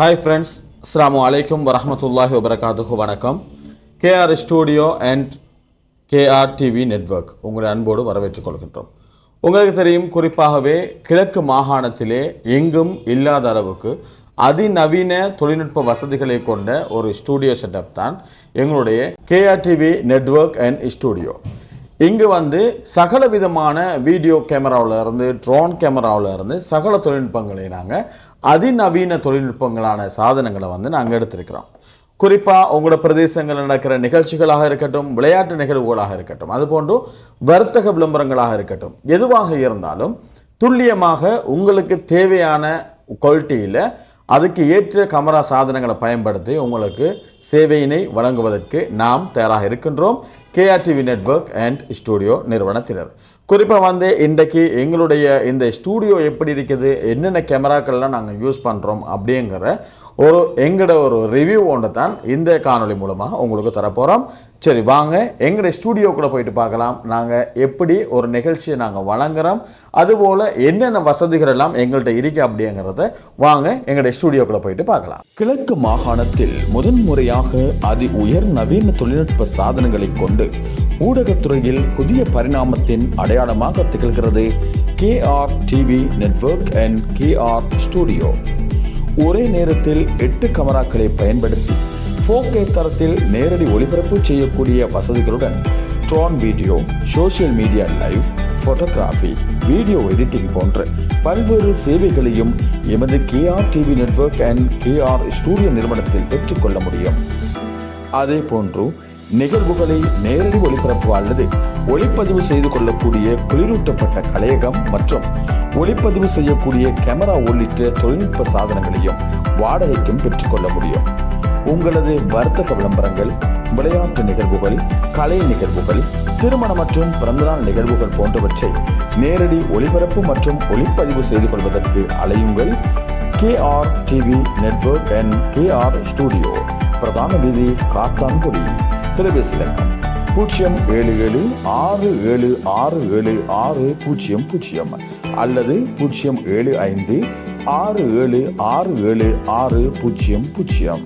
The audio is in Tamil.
ஹாய் ஃப்ரெண்ட்ஸ் அஸ்லாம் வலைக்கம் வரமத்துல்லாஹி வபரகாத்துஹு வணக்கம். KR studio and KR TV network உங்களை அன்போடு வரவேற்றுக் கொள்கின்றோம். உங்களுக்கு தெரியும் குறிப்பாகவே கிழக்கு மாகாணத்திலே எங்கும் இல்லாத அளவுக்கு அதிநவீன தொழில்நுட்ப வசதிகளை கொண்ட ஒரு ஸ்டூடியோ செட்டப் தான் எங்களுடைய KR TV network and studio இங்கு வந்து சகல விதமான வீடியோ கேமராவில் இருந்து ட்ரோன் கேமராவில் இருந்து சகல தொழில்நுட்பங்களை நாங்கள் அதிநவீன தொழில்நுட்பங்களான சாதனங்களை வந்து நாங்கள் எடுத்திருக்கிறோம். குறிப்பாக உங்களோட பிரதேசங்களில் நடக்கிற நிகழ்ச்சிகளாக இருக்கட்டும் விளையாட்டு நிகழ்வுகளாக இருக்கட்டும் அதுபோன்று வர்த்தக விளம்பரங்களாக இருக்கட்டும் எதுவாக இருந்தாலும் துல்லியமாக உங்களுக்கு தேவையான குவாலிட்டியில் அதுக்கு ஏற்ற கமரா சாதனங்களை பயன்படுத்தி உங்களுக்கு சேவையினை வழங்குவதற்கு நாம் தயாராக இருக்கின்றோம். கேஆர்டிவி நெட்வொர்க் அண்ட் ஸ்டூடியோ நிறுவனத்தினர். குறிப்பாக வந்து இன்றைக்கு எங்களுடைய இந்த ஸ்டூடியோ எப்படி இருக்குது என்னென்ன கேமராக்கள்லாம் நாங்கள் யூஸ் பண்ணுறோம் அப்படிங்கிற ஒரு எங்களோட ஒரு ரிவ்யூ ஒன்று தான் இந்த காணொளி மூலமாக உங்களுக்கு தரப்போகிறோம் சரி வாங்க எங்களுடைய ஸ்டூடியோக்குள்ளே போயிட்டு பார்க்கலாம். நாங்கள் எப்படி ஒரு நிகழ்ச்சியை நாங்கள் வழங்குறோம் அதுபோல் என்னென்ன வசதிகள் எல்லாம் எங்கள்கிட்ட இருக்கு அப்படிங்கிறத வாங்க எங்களுடைய ஸ்டூடியோக்குள்ளே போயிட்டு பார்க்கலாம். கிழக்கு மாகாணத்தில் முதன்முறையாக அதி உயர் நவீன தொழில்நுட்ப சாதனங்களை கொண்டு ஊடகத்துறையில் புதிய பரிணாமத்தின் அடையாளமாக திகழ்கிறது KR TV network and KR studio. ஒரே நேரத்தில் எட்டு கமராக்களை பயன்படுத்தி 4K தரத்தில் நேரடி ஒளிபரப்பு செய்யக்கூடிய வசதிகளுடன் drone video social media live photography video editing போன்ற பல்வேறு சேவைகளையும் எமது KR TV network and KR studio நிறுவனத்தில் பெற்றுக்கொள்ள முடியும். அதே போன்று நிகழ்வுகளை நேரடி ஒளிபரப்பு அல்லது ஒளிப்பதிவு செய்து கொள்ளக்கூடிய குளிரூட்டப்பட்ட கலையகம் மற்றும் ஒளிப்பதிவு செய்யக்கூடிய கேமரா உள்ளிட்ட தொழில்நுட்ப சாதனங்களையும் வாடகைக்கும் பெற்றுக்கொள்ள முடியும். உங்களது வர்த்தக விளம்பரங்கள் விளையாட்டு நிகழ்வுகள் கலை நிகழ்வுகள் திருமண மற்றும் பிறந்தநாள் நிகழ்வுகள் போன்றவற்றை நேரடி ஒளிபரப்பு மற்றும் ஒளிப்பதிவு செய்து கொள்வதற்கு அலையுங்கள் KR TV network and KR studio. பிரதான வீதி காத்தான்குடி. தொலைபேசி இலக்கம் பூஜ்ஜியம் ஏழு ஏழு ஆறு ஏழு ஆறு ஏழு ஆறு பூஜ்ஜியம் பூஜ்ஜியம் அல்லது பூஜ்ஜியம் ஏழு ஐந்து ஆறு ஏழு ஆறு ஏழு ஆறு பூஜ்ஜியம் பூஜ்ஜியம்